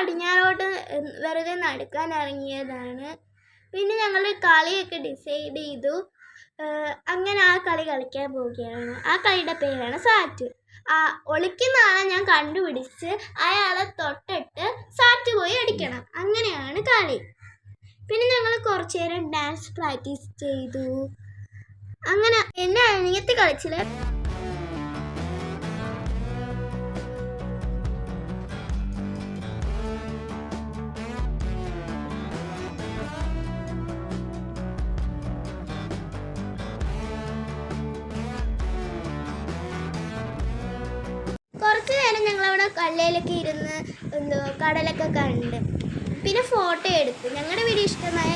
ഉം, വെറുതെ നടക്കാൻ ഇറങ്ങിയതാണ്. പിന്നെ ഞങ്ങൾ കളിയൊക്കെ ഡിസൈഡ് ചെയ്തു. അങ്ങനെ ആ കളി കളിക്കാൻ പോവുകയാണ്. ആ കളിയുടെ പേരാണ് സാറ്റ്. ആ ഒളിക്കുന്ന ആളെ ഞാൻ കണ്ടുപിടിച്ച് അയാളെ തൊട്ടിട്ട് സാറ്റ് പോയി അടിക്കണം. അങ്ങനെയാണ് കളി. പിന്നെ ഞങ്ങൾ കുറച്ച് നേരം ഡാൻസ് പ്രാക്ടീസ് ചെയ്തു. അങ്ങനെ എന്നെ അനിയത്തി കളിച്ചില്ല? നേരം ഞങ്ങളവിടെ കല്ലയിലൊക്കെ ഇരുന്ന് എന്തോ കടലൊക്കെ കണ്ട്. പിന്നെ ഫോട്ടോ എടുത്തു. ഞങ്ങളുടെ വീഡിയോ ഇഷ്ടമായ